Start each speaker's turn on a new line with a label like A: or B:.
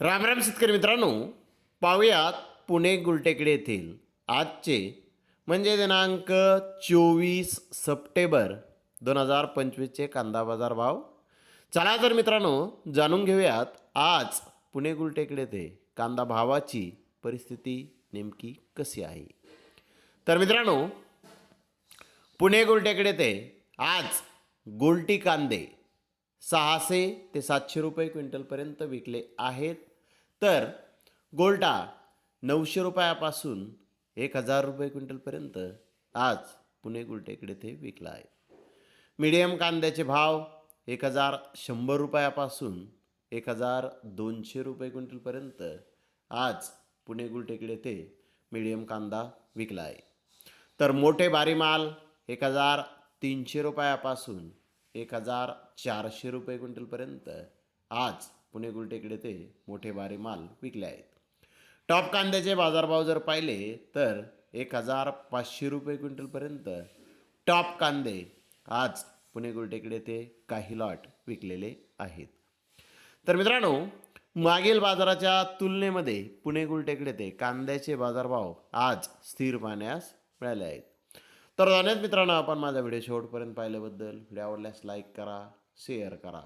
A: राम राम शेतकरी मित्रांनो पाहूयात पुणे गुलटेकडे येथील आजचे म्हणजे दिनांक चोवीस सप्टेंबर दोन हजार पंचवीसचे कांदा बाजार भाव. चला तर मित्रांनो जाणून घेऊयात आज पुणे गुलटेकडे येथे कांदा भावाची परिस्थिती नेमकी कशी आहे. तर मित्रांनो पुणे गुलटेकडे ते आज गोलटी कांदे सहाशे ते सातशे रुपये क्विंटलपर्यंत विकले आहेत. तर गोल्टा नऊशे रुपयापासून एक हजार रुपये क्विंटलपर्यंत आज पुणे गुलटेकडे ते विकला आहे. मीडियम कांद्याचे भाव एक हजार शंभर रुपयापासून एक हजार दोनशे रुपये क्विंटलपर्यंत आज पुणे गुलटेकडे ते मीडियम कांदा विकला आहे. तर मोठे बारी माल एक हजार तीनशे रुपयापासून एक हजार चारशे रुपये क्विंटलपर्यंत आज पुणे गुलटेकडे ते मोठे बारे माल विकले आहेत. टॉप कांद्याचे बाजारभाव जर पाहिले तर एक हजार पाचशे रुपये क्विंटलपर्यंत टॉप कांदे आज पुणे गुलटेकडे ते काही लॉट विकलेले आहेत. तर मित्रांनो मागील बाजाराच्या तुलनेमध्ये पुणे गुलटेकडे ते कांद्याचे बाजारभाव आज स्थिर पाहण्यास मिळाले आहेत. तर धन्यवाद मित्रांनो आपण माझा व्हिडिओ शेवटपर्यंत पाहिल्याबद्दल. व्हिडिओ आवडल्यास लाईक करा शेअर करा.